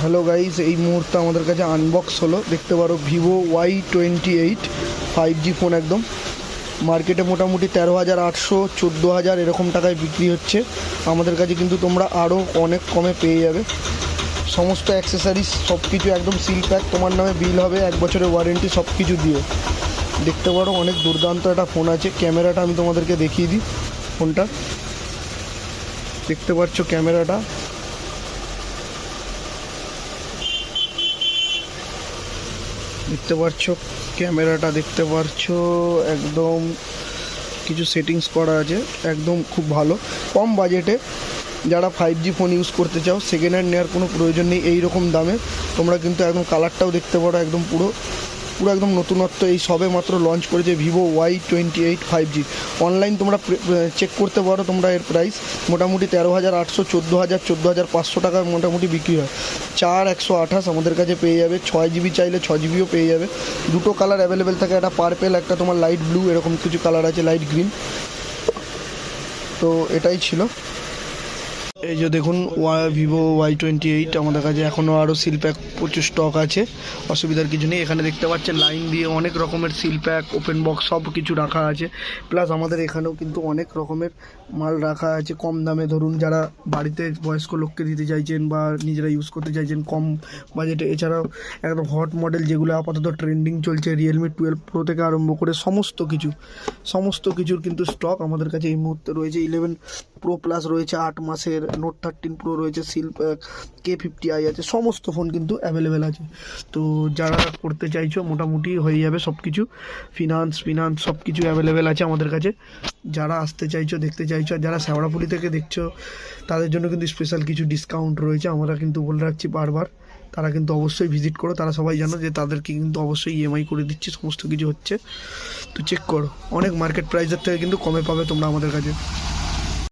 Hello guys, এই মুহূর্তে আমাদের কাছে আনবক্স হলো। দেখতে পারো Vivo Y twenty eight five G phone একদম। মার্কেটে মোটামুটি তেরো হাজার আটশো, চোদ্দ হাজার এরকম টাকায় বিক্রি হচ্ছে। আমাদের কাছে কিন্তু তোমরা আরও অনেক কমে পেয়ে যাবে। সমস্ত অ্যাক্সেসারিজ সব কিছু একদম সিল প্যাক তোমার নামে বিল হবে, এক বছরের ওয়ারেন্টি সব কিছু দিয়ে। দেখতে পারো অনেক দুর্দান্ত একটা ফোন আছে। ক্যামেরাটা আমি তোমাদেরকে দেখিয়ে দিই ফোনটা দেখতে পাচ্ছ ক্যামেরাটা। দেখতে পাচ্ছ ক্যামেরাটা দেখতে পাচ্ছ একদম কিছু সেটিংস করা আছে, একদম খুব ভালো। কম বাজেটে যারা ফাইভ জি ফোন ইউজ করতে চাও সেকেন্ড হ্যান্ড নেওয়ার কোনো প্রয়োজন নেই, এইরকম দামে। তোমরা কিন্তু একদম কালারটাও দেখতে পারো, একদম পুরো পুরো একদম নতুনত্ব, এই সবে মাত্র লঞ্চ করেছে Vivo Y twenty eight five G online তোমরা চেক করতে পারো তোমরা এর প্রাইস মোটামুটি তেরো হাজার আটশো, চোদ্দ হাজার চোদ্দ হাজার পাঁচশো টাকার মোটামুটি বিক্রি হয়। চার একশো আঠাশ আমাদের কাছে পেয়ে যাবে। ছয় জিবি চাইলে ছ জিবিও পেয়ে যাবে। দুটো কালার অ্যাভেলেবেল থাকে, একটা পার্পেল একটা তোমার লাইট ব্লু এরকম কিছু কালার আছে লাইট গ্রিন তো এটাই ছিল। এই যে দেখুন Y Vivo Y twenty eight আমাদের কাছে এখনও আরও সিল প্যাক প্রচুর স্টক আছে। অসুবিধার কিছু নেই। এখানে দেখতে পাচ্ছেন লাইন দিয়ে অনেক রকমের সিল প্যাক ওপেন বক্স সব কিছু রাখা আছে। প্লাস আমাদের এখানেও কিন্তু অনেক রকমের মাল রাখা আছে। কম দামে ধরুন যারা বাড়িতে বয়স্ক লোককে দিতে চাইছেন বা নিজেরা ইউজ করতে চাইছেন কম বাজেটে এছাড়াও একদম হট মডেল যেগুলো আপাতত ট্রেন্ডিং চলছে রিয়েলমি টুয়েলভ প্রো থেকে আরম্ভ করে সমস্ত কিছু, সমস্ত কিছুর কিন্তু স্টক আমাদের কাছে এই মুহূর্তে রয়েছে। ইলেভেন প্রো প্লাস রয়েছে, আট মাসের নোট থার্টিন প্রো রয়েছে সিল কে ফিফটি আই আছে, সমস্ত ফোন কিন্তু অ্যাভেলেবেল আছে। তো যারা করতে চাইছো, মোটামুটি হয়ে যাবে সব কিছু ফিনান্স ফিনান্স সব কিছু অ্যাভেলেবেল আছে আমাদের কাছে। যারা আসতে চাইছো, দেখতে চাইছো, আর যারা শ্যাওড়াপুলি থেকে দেখছ, তাদের জন্য কিন্তু স্পেশাল কিছু ডিসকাউন্ট রয়েছে। আমরা কিন্তু বলে রাখছি বারবার, তারা কিন্তু অবশ্যই ভিজিট করো। তারা সবাই জানো যে তাদেরকে কিন্তু অবশ্যই ইএমআই করে দিচ্ছি, সমস্ত কিছু হচ্ছে। তো চেক করো। অনেক মার্কেট প্রাইসের থেকে কিন্তু কমে পাবে তোমরা আমাদের কাছে।